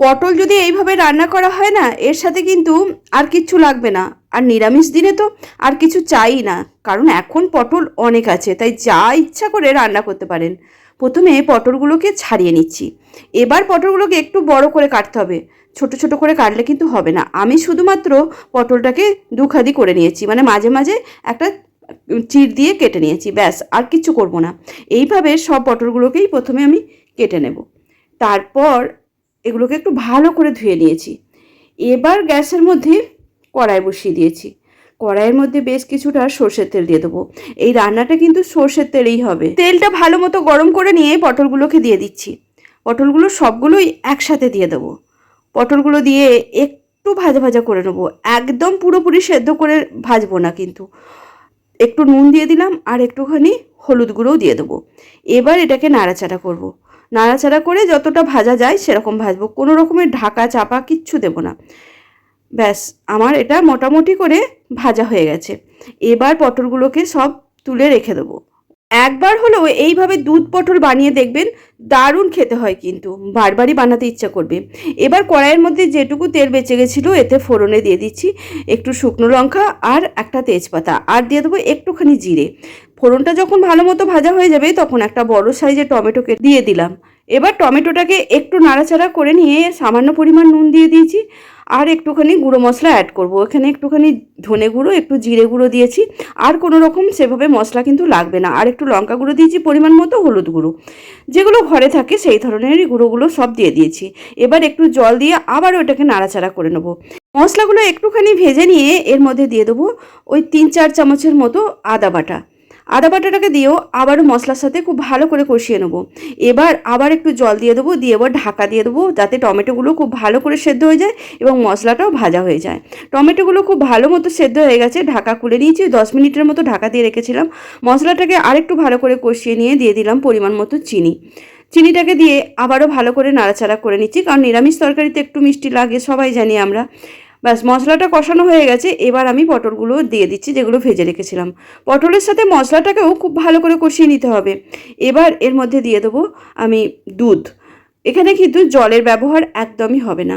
পটল যদি এইভাবে রান্না করা হয় না, এর সাথে কিন্তু আর কিচ্ছু লাগবে না। আর নিরামিষ দিনে তো আর কিছু চাই না, কারণ এখন পটল অনেক আছে, তাই যা ইচ্ছা করে রান্না করতে পারেন। প্রথমে পটলগুলোকে ছাড়িয়ে নিচ্ছি। এবার পটলগুলোকে একটু বড় করে কাটতে হবে। ছোট ছোট করে কাটলে কিন্তু হবে না। আমি শুধুমাত্র পটলটাকে দুখাদি করে নিয়েছি মানে মাঝে মাঝে একটা চির দিয়ে কেটে নিয়েছি, ব্যাস, আর কিচ্ছু করব না। এইভাবে সব পটলগুলোকেই প্রথমে আমি কেটে নেব। তারপর এগুলোকে একটু ভালো করে ধুয়ে নিয়েছি। এবার গ্যাসের মধ্যে কড়াই বসিয়ে দিয়েছি। কড়াইয়ের মধ্যে বেশ কিছুটা সর্ষের তেল দিয়ে দেবো। এই রান্নাটা কিন্তু সর্ষের তেলেই হবে। তেলটা ভালো মতো গরম করে নিয়ে পটলগুলোকে দিয়ে দিচ্ছি। পটলগুলো সবগুলোই একসাথে দিয়ে দেবো। পটলগুলো দিয়ে একটু ভাজা ভাজা করে নেব। একদম পুরোপুরি সেদ্ধ করে ভাজবো না কিন্তু। একটু নুন দিয়ে দিলাম আর একটুখানি হলুদ গুঁড়োও দিয়ে দেবো। এবার এটাকে নাড়াচাড়া করব। নাড়াচাড়া করে যতটা ভাজা যায় সেরকম ভাজবো। কোনো রকমের ঢাকা চাপা কিচ্ছু দেব না। ব্যাস, আমার এটা মোটামুটি করে ভাজা হয়ে গেছে। এবার পটলগুলোকে সব তুলে রেখে দেবো। একবার হলেও এইভাবে দুধ পটল বানিয়ে দেখবেন দারুণ খেতে হয় কিন্তু। বারবারই বানাতে ইচ্ছা করবে। এবার কড়াইয়ের মধ্যে যেটুকু তেল বেঁচে গেছিল, এতে ফোড়নে দিয়ে দিচ্ছি একটু শুকনো লঙ্কা আর একটা তেজপাতা। আর দিয়ে দেবো একটুখানি জিরে। ফোড়নটা যখন ভালো মতো ভাজা হয়ে যাবে, তখন একটা বড় সাইজের টমেটোকে দিয়ে দিলাম। এবার টমেটোটাকে একটু নাড়াচাড়া করে নিয়ে সামান্য পরিমাণ নুন দিয়ে দিয়েছি, আর একটুখানি গুঁড়ো মশলা অ্যাড করব। এখানে একটুখানি ধনে গুঁড়ো, একটু জিরে গুঁড়ো দিয়েছি, আর কোনো রকম সেভাবে মশলা কিন্তু লাগবে না। আর একটু লঙ্কা গুঁড়ো দিয়েছি পরিমাণ মতো হলুদ গুঁড়ো। যেগুলো ঘরে থাকে সেই ধরনেরই গুঁড়োগুলো সব দিয়ে দিয়েছি। এবার একটু জল দিয়ে আবার ওটাকে নাড়াচাড়া করে নেব। মশলাগুলো একটুখানি ভেজে নিয়ে এর মধ্যে দিয়ে দেবো ওই তিন চার চামচের মতো আদা বাটা। আদা বাটাটাকে দিয়েও আবারও মশলার সাথে খুব ভালো করে কষিয়ে নেব। এবার আবার একটু জল দিয়ে দেবো, দিয়ে এবার ঢাকা দিয়ে দেবো যাতে টমেটোগুলো খুব ভালো করে সেদ্ধ হয়ে যায় এবং মশলাটাও ভাজা হয়ে যায়। টমেটোগুলো খুব ভালো মতো সেদ্ধ হয়ে গেছে, ঢাকা খুলে নিয়েছি, দশ মিনিটের মতো ঢাকা দিয়ে রেখেছিলাম। মশলাটাকে আরেকটু ভালো করে কষিয়ে নিয়ে দিয়ে দিলাম পরিমাণ মতো চিনি। চিনিটাকে দিয়ে আবারও ভালো করে নাড়াচাড়া করে নিচ্ছি, কারণ নিরামিষ তরকারিতে একটু মিষ্টি লাগে, সবাই জানি আমরা। ব্যাস, মশলাটা কষানো হয়ে গেছে, এবার আমি পটলগুলো দিয়ে দিচ্ছি, যেগুলো ভেজে রেখেছিলাম। পটলের সাথে মশলাটাকেও খুব ভালো করে কষিয়ে নিতে হবে। এবার এর মধ্যে দিয়ে দেবো আমি দুধ। এখানে কিন্তু জলের ব্যবহার একদমই হবে না।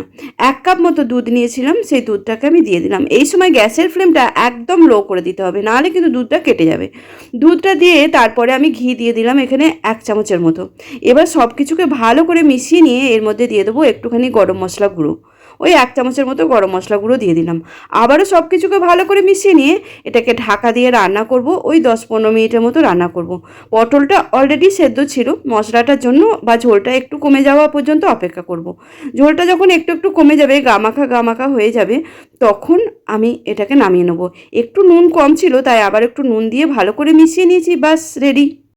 এক কাপ মতো দুধ নিয়েছিলাম, সেই দুধটাকে আমি দিয়ে দিলাম। এই সময় গ্যাসের ফ্লেমটা একদম লো করে দিতে হবে, নাহলে কিন্তু দুধটা কেটে যাবে। দুধটা দিয়ে তারপরে আমি ঘি দিয়ে দিলাম এখানে এক চামচের মতো। এবার সব কিছুকে ভালো করে মিশিয়ে নিয়ে এর মধ্যে দিয়ে দেবো একটুখানি গরম মশলা গুঁড়ো। ওই এক চামচের মতো গরম মশলা গুঁড়ো দিয়ে দিলাম। আবারও সব কিছুকে ভালো করে মিশিয়ে নিয়ে এটাকে ঢাকা দিয়ে রান্না করব, ওই দশ পনেরো মিনিটের মতো রান্না করব। পটলটা অলরেডি সেদ্ধ ছিল, মশলাটার জন্য বা ঝোলটা একটু কমে যাওয়া পর্যন্ত অপেক্ষা করব। ঝোলটা যখন একটু একটু কমে যাবে, গামাখা গামাখা হয়ে যাবে, তখন আমি এটাকে নামিয়ে নেব। একটু নুন কম ছিল, তাই আবার একটু নুন দিয়ে ভালো করে মিশিয়ে নিয়েছি বাস রেডি